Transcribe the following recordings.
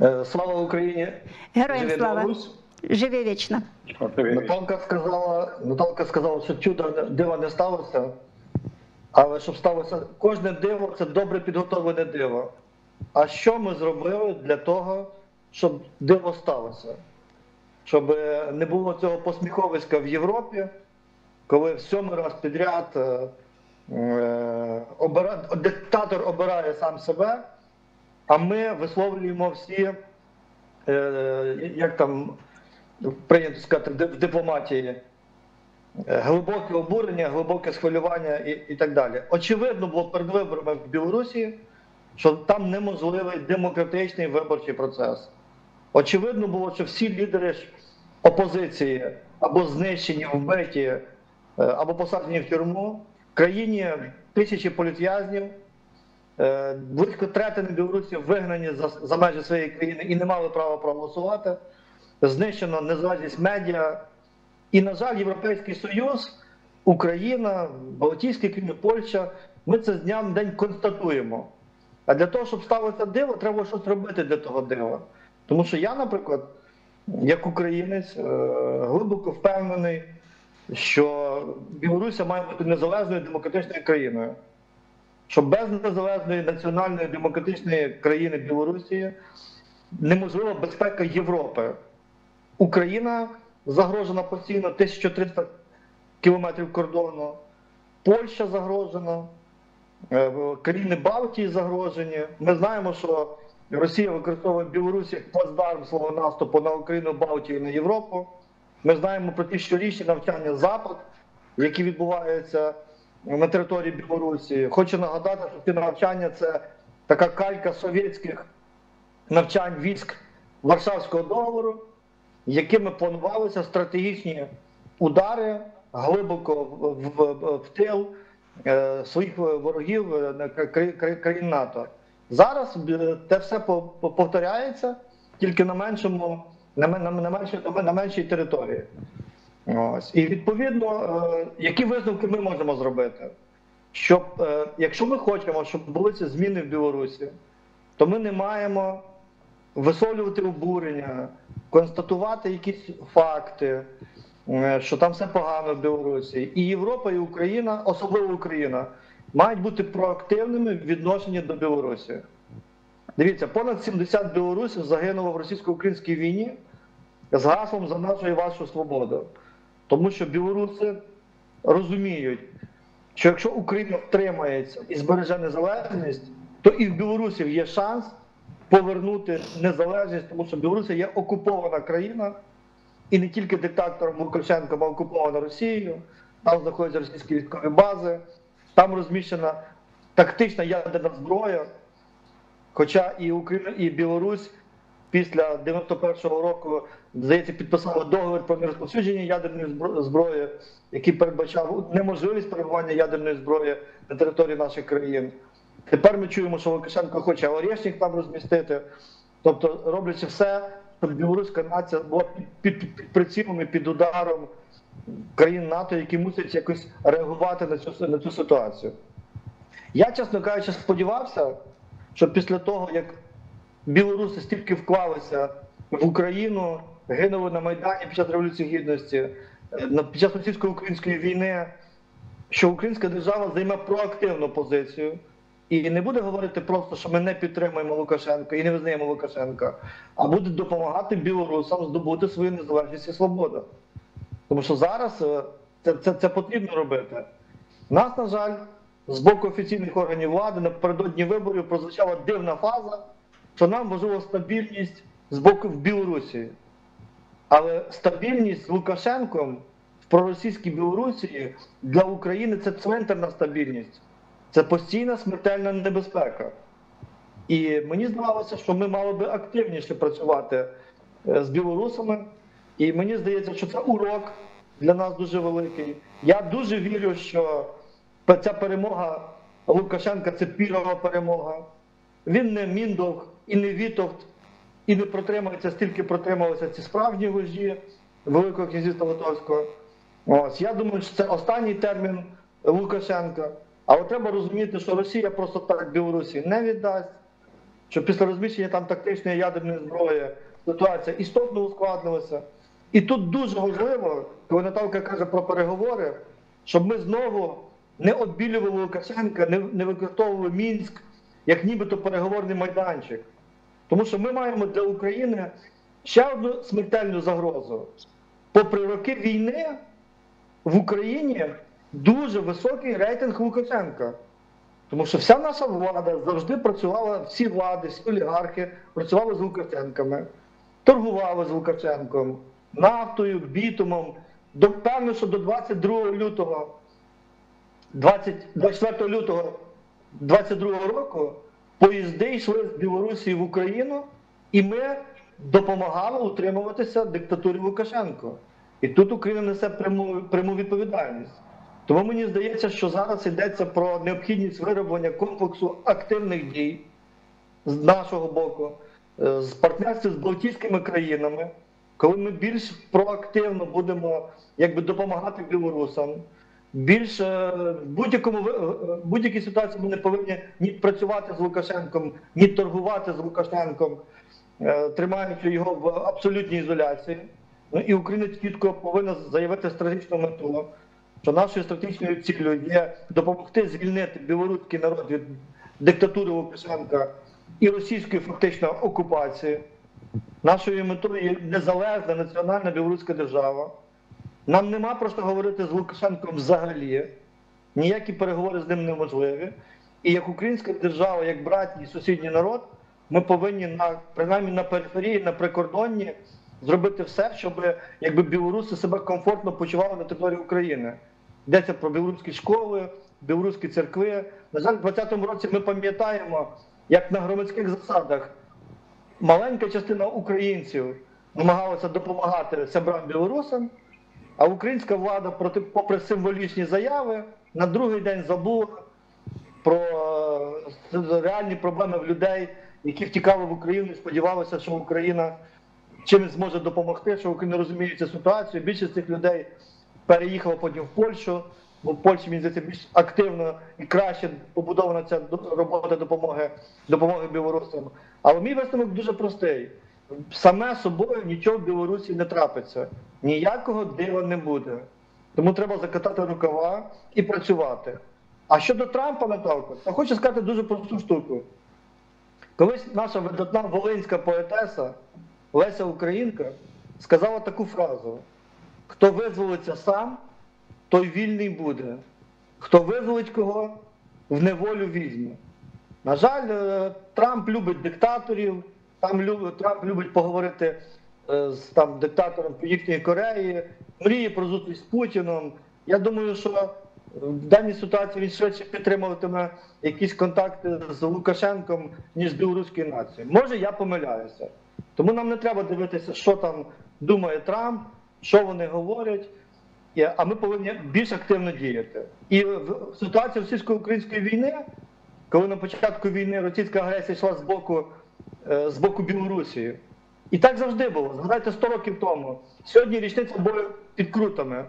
Е, Слава Україні! Героям Живе слава! Білорусь! Живи вічно! Наталка сказала, Наталка сказала, що чудо дива не сталося, але щоб сталося кожне диво це добре підготовлене диво. А що ми зробили для того, щоб диво сталося? Щоб не було цього посміховиська в Європі, коли в сьомий раз підряд е, е, обира... диктатор обирає сам себе, а ми висловлюємо всі, е, як там прийнято сказати, в дипломатії. е, Глибоке обурення, глибоке схвилювання і, і так далі. Очевидно було перед виборами в Білорусі, що там неможливий демократичний виборчий процес. Очевидно було, що всі лідери опозиції або знищені, вбиті, е, або посаджені в тюрму. В країні тисячі політв'язнів, близько третини білорусів вигнані за, за межі своєї країни і не мали права проголосувати. Знищено незалежність медіа. І, на жаль, Європейський Союз, Україна, Балтійські країни, Польща, ми це з дня в день констатуємо. А для того, щоб сталося диво, треба щось робити для того дива. Тому що я, наприклад, як українець, е, глибоко впевнений, що Білорусія має бути незалежною демократичною країною. Що без незалежної національної демократичної країни Білорусі неможлива безпека Європи. Україна загрожена постійно 1300 кілометрів кордону, Польща загрожена, е, країни Балтії загрожені. Ми знаємо, що Росія використовує Білорусі як плацдарм свого наступу на Україну, Балтію і на Європу. Ми знаємо про ті щорічні навчання Запад, які відбуваються на території Білорусі. Хочу нагадати, що ці навчання це така калька совєтських навчань військ Варшавського договору, якими планувалися стратегічні удари глибоко в, в, в, тил е, своїх ворогів е, на кра- кра- країн НАТО. Зараз е, те все по- по- повторяється тільки на меншому, на, на, на, на меншій території. Ось. І відповідно, е, які висновки ми можемо зробити? Щоб, е, якщо ми хочемо, щоб були зміни в Білорусі, то ми не маємо висловлювати обурення, констатувати якісь факти, е, що там все погано в Білорусі. І Європа, і Україна, особливо Україна, мають бути проактивними в відношенні до Білорусі. Дивіться, понад 70 білорусів загинуло в російсько-українській війні з гаслом за нашу і вашу свободу. Тому що білоруси розуміють, що якщо Україна втримається і збереже незалежність, то і в білорусів є шанс повернути незалежність, тому що Білорусі є окупована країна, і не тільки диктатором Лукашенком, а окупована Росією. Там знаходяться російські військові бази, там розміщена тактична ядерна зброя. Хоча і Україна, і Білорусь після 91-го року, здається, підписали договір про нерозповсюдження ядерної зброї, який передбачав неможливість перебування ядерної зброї на території наших країн. Тепер ми чуємо, що Лукашенко хоче Орешник там розмістити, тобто роблячи все, щоб білоруська нація була під, під, під прицілом і під ударом країн НАТО, які мусять якось реагувати на цю, на цю ситуацію. Я, чесно кажучи, сподівався, що після того, як білоруси стільки вклалися в Україну, гинули на Майдані під час Революції Гідності, під час російсько-української війни, що українська держава займе проактивну позицію і не буде говорити просто, що ми не підтримуємо Лукашенка і не визнаємо Лукашенка, а буде допомагати білорусам здобути свою незалежність і свободу. Тому що зараз е, це, це, це потрібно робити. Нас, на жаль, з боку офіційних органів влади напередодні виборів прозвучала дивна фаза, що нам важлива стабільність з боку в Білорусі. Але стабільність з Лукашенком в проросійській Білорусі для України це цвинтарна стабільність, це постійна смертельна небезпека. І мені здавалося, що ми мали би активніше працювати е, з білорусами. І мені здається, що це урок для нас дуже великий. Я дуже вірю, що ця перемога Лукашенка це пірова перемога. Він не міндовх і не вітовт, і не протримається, стільки протрималися ці справжні вожді Великого князівства Литовського. Ось я думаю, що це останній термін Лукашенка. Але треба розуміти, що Росія просто так Білорусі не віддасть. що після розміщення там тактичної ядерної зброї ситуація істотно ускладнилася. І тут дуже важливо, коли Наталка каже про переговори, щоб ми знову не обілювали Лукашенка, не, не використовували Мінськ як нібито переговорний майданчик. Тому що ми маємо для України ще одну смертельну загрозу. Попри роки війни в Україні дуже високий рейтинг Лукашенка. Тому що вся наша влада завжди працювала, всі влади, всі олігархи працювали з Лукашенками, торгували з Лукашенком, нафтою, бітумом. До, певно, що до 22 лютого, 20, 24 лютого 22 року поїзди йшли з Білорусі в Україну, і ми допомагали утримуватися диктатурі Лукашенко. І тут Україна несе пряму, пряму відповідальність. Тому мені здається, що зараз йдеться про необхідність вироблення комплексу активних дій з нашого боку, е, з партнерстві з Балтійськими країнами, коли ми більш проактивно будемо якби, допомагати білорусам. Більш е, будь-якому е, в будь-якій ситуації ми не повинні ні працювати з Лукашенком, ні торгувати з Лукашенком, е, тримаючи його в абсолютній ізоляції. Ну і Україна чітко повинна заявити стратегічну мету, що нашою стратегічною цілею є допомогти звільнити білоруський народ від диктатури Лукашенка і російської фактично окупації. Нашою метою є незалежна національна білоруська держава. Нам нема про що говорити з Лукашенком взагалі. Ніякі переговори з ним неможливі. І як українська держава, як братній сусідній народ, ми повинні на принаймні на периферії, на прикордонні зробити все, щоб якби білоруси себе комфортно почували на території України. Йдеться про білоруські школи, білоруські церкви. На жаль, в 2020 році ми пам'ятаємо, як на громадських засадах маленька частина українців намагалася допомагати сябрам білорусам, а українська влада, проти, попри символічні заяви, на другий день забула про е, реальні проблеми в людей, які втікали в Україну і сподівалися, що Україна чимось зможе допомогти, що Україна розуміє цю ситуацію. Більшість цих людей переїхала потім в Польщу, бо в Польщі мені здається більш активно і краще побудована ця робота допомоги, допомоги білорусам. Але мій висновок дуже простий. Саме собою нічого в Білорусі не трапиться. Ніякого дива не буде. Тому треба закатати рукава і працювати. А щодо Трампа, Наталко, то хочу сказати дуже просту штуку. Колись наша видатна волинська поетеса Леся Українка сказала таку фразу: хто визволиться сам, той вільний буде. Хто визволить кого, в неволю візьме. На жаль, е, Трамп любить диктаторів, там Трамп любить поговорити з там, диктатором Північної Кореї, мріє про зустріч з Путіном. Я думаю, що в даній ситуації він швидше підтримуватиме якісь контакти з Лукашенком, ніж з білоруською нацією. Може, я помиляюся. Тому нам не треба дивитися, що там думає Трамп, що вони говорять. А ми повинні більш активно діяти. І в ситуації російсько-української війни, коли на початку війни російська агресія йшла з боку, е, з боку Білорусі. І так завжди було. Згадайте 100 років тому. Сьогодні річниця бою під крутами.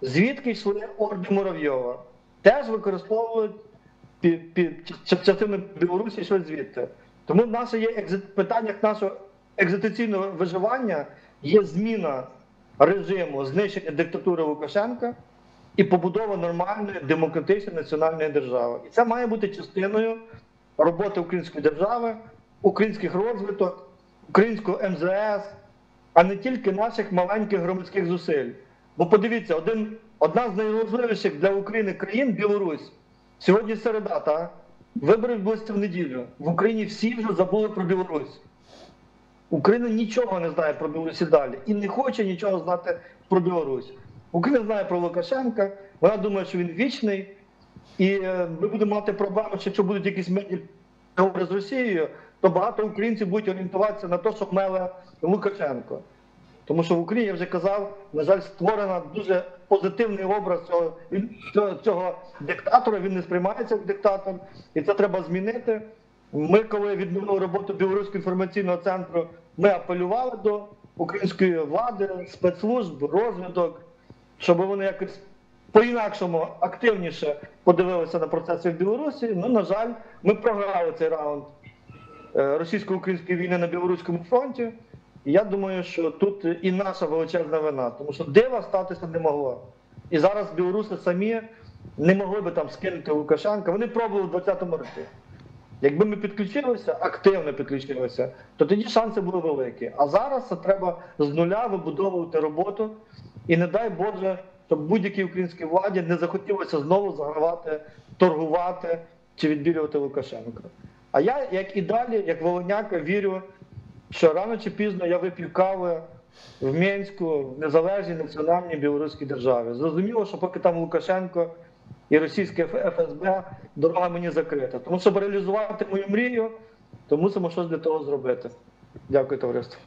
Звідки йшли орди Муравйова? Теж використовують під, під Білорусі йшли звідти. Тому в наше є екзи- питання нашого екзистенційного виживання є зміна режиму знищення диктатури Лукашенка і побудова нормальної демократичної національної держави. І це має бути частиною роботи української держави, українських розвиток, українського МЗС, а не тільки наших маленьких громадських зусиль. Бо подивіться, один, одна з найважливіших для України країн Білорусь. Сьогодні середа, та вибори відбулися в неділю. В Україні всі вже забули про Білорусь. Україна нічого не знає про Білорусь і далі і не хоче нічого знати про Білорусь. Україна знає про Лукашенка, вона думає, що він вічний, і е, ми будемо мати проблеми, що якщо будуть якісь мирні з Росією, то багато українців будуть орієнтуватися на те, що меле Лукашенко. Тому що в Україні, я вже казав, на жаль, створено дуже позитивний образ цього, цього, цього диктатора. Він не сприймається як диктатор, і це треба змінити. Ми, коли відновили роботу Білоруського інформаційного центру, ми апелювали до української влади, спецслужб, розвиток, щоб вони якось по-інакшому активніше подивилися на процеси в Білорусі. Ну, на жаль, ми програли цей раунд. Е, російсько-української війни на білоруському фронті. І я думаю, що тут і наша величезна вина, тому що дива статися не могло. І зараз білоруси самі не могли би там скинути Лукашенка. Вони пробували в 20-му році. Якби ми підключилися, активно підключилися, то тоді шанси були великі. А зараз це треба з нуля вибудовувати роботу. І не дай Боже, щоб будь-якій українській владі не захотілося знову загравати, торгувати чи відбілювати Лукашенка. А я, як і далі, як волоняка, вірю, що рано чи пізно я вип'ю кави в Мінську, в незалежній національній білоруській державі. Зрозуміло, що поки там Лукашенко і російське ФСБ, дорога мені закрита. Тому щоб реалізувати мою мрію, то мусимо щось для того зробити. Дякую, товариство.